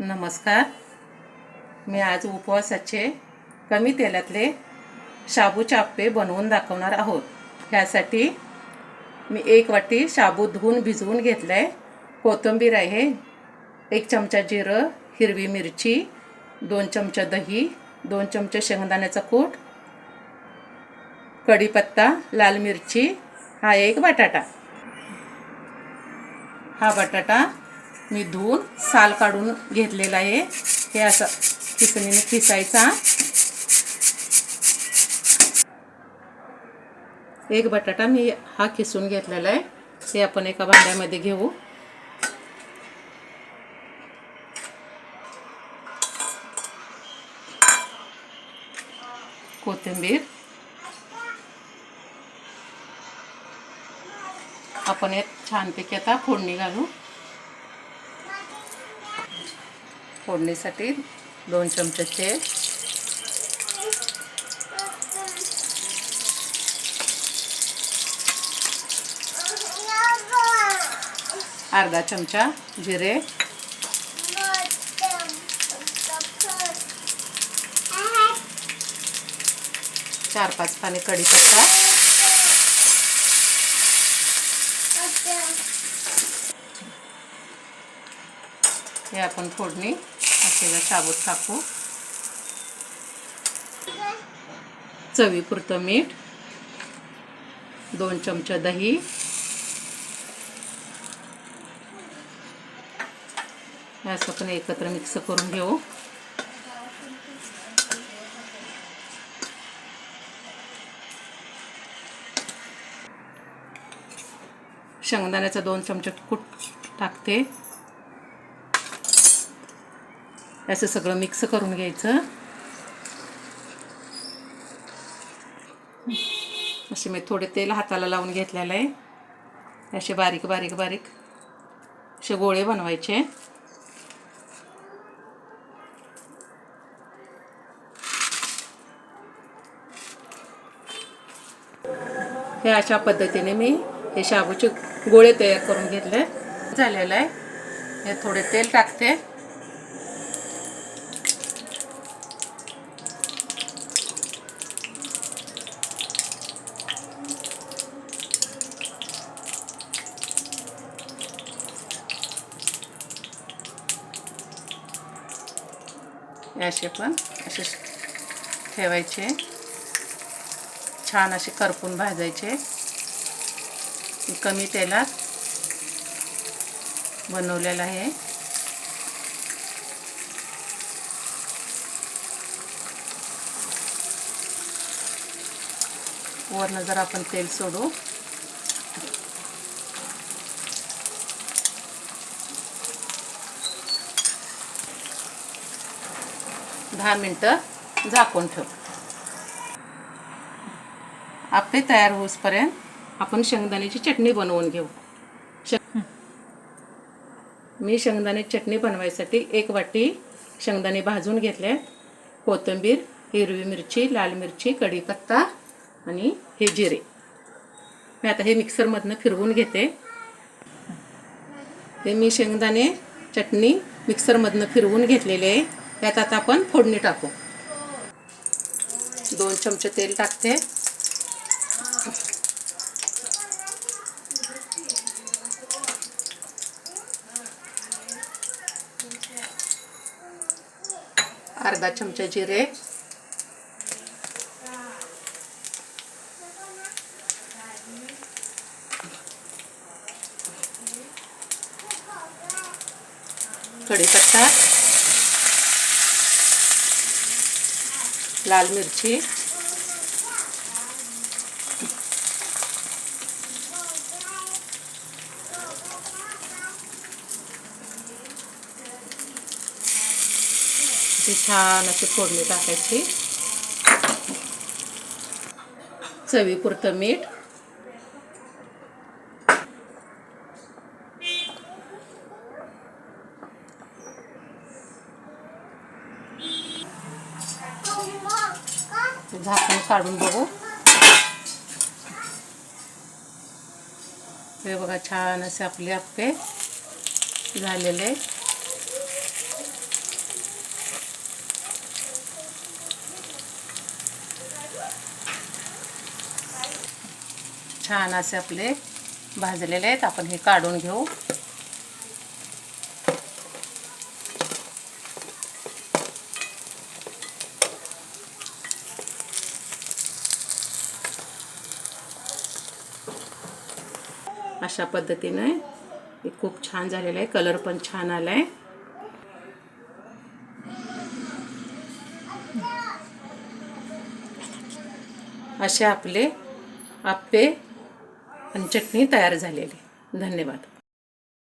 नमस्कार. मी आज उपवासाचे कमी तेलातले शाबूचे आप्पे बनवून दाखवणार आहोत. ह्यासाठी मी एक वाटी शाबू धुवून भिजवून घेतलं आहे कोथिंबीर आहे एक चमचा जिरं हिरवी मिरची दोन चमचा दही दोन चमचे शेंगदाण्याचा कूट कढीपत्ता लाल मिरची हा एक बटाटा. हा बटाटा मी धुवून साल काढून घेतलेला आहे. हे असं खिसणीने खिसायचा. एक बटाटा मी हा खिसून घेतलेला आहे. हे आपण एका भांड्यामध्ये घेऊ. कोथिंबीर. आपण एक छानपैकी आता फोडणी घालू. फोडणीसाठी दोन चमचे तेल. अर्धा चमचा जिरे. चार पाच पाणी कढीपत्ता. हे आपण फोडणी असेला शाबूत टाकू. चवीपुरतं मीठ दोन चमचा दही असं पण एकत्र मिक्स करून घेऊ. शेंगदाण्याचा दोन चमचे कूट टाकते. असं सगळं मिक्स करून घ्यायचं. असे मी थोडे तेल हाताला लावून घेतलेलं आहे. असे बारीक बारीक बारीक असे गोळे बनवायचे. हे अशा पद्धतीने मी हे शाबूचे गोळे तयार करून घेतले. झालेलं आहे. हे थोडे तेल टाकते. हे असे पण असे ठेवायचे. छान असे करपून भाजायचे. कमी तेलात बनवलेलं आहे. वरनं जर आपण तेल सोडू दहा मिनटं झाकून ठेव. आपे तयार होईपर्यंत आपण शेंगदाण्याची चटणी बनवून घेऊ. मी शेंगदाण्याची चटणी बनवायसाठी एक वाटी शेंगदाणे भाजून घेतले. कोथिंबीर हिरवी मिरची लाल मिरची कढीपत्ता आणि हे जिरे. मी आता हे मिक्सरमधनं फिरवून घेते. हे मी शेंगदाणे चटणी मिक्सरमधनं फिरवून घेतलेले आहे. त्यात आता आपण टाकू. दोन चमचे तेल टाकते. अर्धा चमचा जिरे. कढीपत्ता. लाल मिरची. ती छान अशी फोडणी टाकायची. चवीपुरतं मीठ. ते झाकून काढून बघू. हे बघा छान असे आपले आपले झालेले छान असे आपले भाजलेले आहेत. आपण हे काढून घेऊ. अशा पद्धतीने. हे खूप छान झालेलं आहे. कलर पण छान आला आहे असे आपले आप्पे आणि चटणी तयार झालेली. धन्यवाद.